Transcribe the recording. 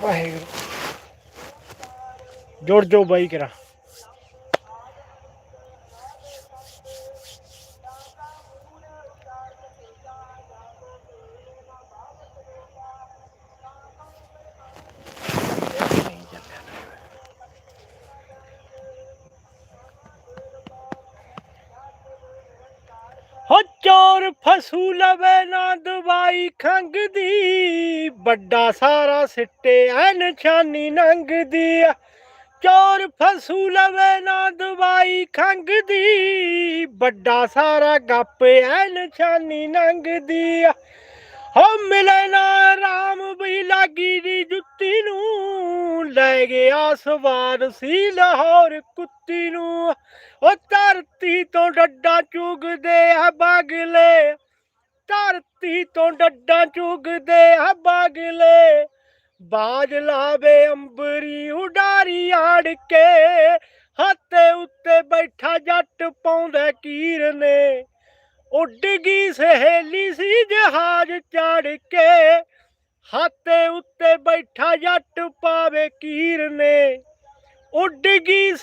ਵਾਹਿਗੁਰੂ। ਜੁੜ ਜੋ ਬਾਈ ਕਰਾ। ਚੋਰ ਫਸੂ ਲਵੇ ਨਾ ਦਵਾਈ ਖੰਗਦੀ, ਵੱਡਾ ਸਾਰਾ ਸਿੱਟੇ ਐ ਨਿਸ਼ਾਨੀ ਨੰਗਦੀ ਆ। ਚੋਰ ਫਸੂ ਲਵੇ ਨਾ ਦਵਾਈ ਖੰਗ ਦੀ ਵੱਡਾ ਸਾਰਾ ਗੱਪ ਐ ਨਿਸ਼ਾਨੀ ਨੰਗਦੀ ਆ। ਹੋ ਮਿਲੇ ਨਾ ਰਾਮ ਵੀ ਲਾਗੀ ਦੀ ਜੁੱਤੀ ਨੂੰ, ਲੈ ਗਿਆ ਸਵਾਰ ਸੀ ਲਾਹੌਰ ਕੁੱਤੀ ਨੂੰ। ਉਹ ਤੋਂ ਡੱਡਾ ਚੁਗਦੇ ਆ ਬਾਗਲੇ। ਧਰਤੀ ਤੋਂ ਡੱਡਾ ਚੁਗਦੇ ਆ ਬਾਗਲੇ। ਬਾਜ ਲਾਵੇ ਅੰਬਰੀ ਉਡਾਰੀ ਆੜ ਕੇ ਹੱਥੇ ਉੱਤੇ ਬੈਠਾ ਜੱਟ ਪਾਉਂਦਾ ਕੀਰ ਨੇ ਉੱਡ ਗਈ ਸਹੇਲੀ ਸੀ ਜਹਾਜ਼ ਚੜ ਕੇ ਹੱਥੇ ਉੱਤੇ ਬੈਠਾ ਜੱਟ ਪਾਵੇ ਕੀਰ ਨੇ ਉੱਡ ਗਈ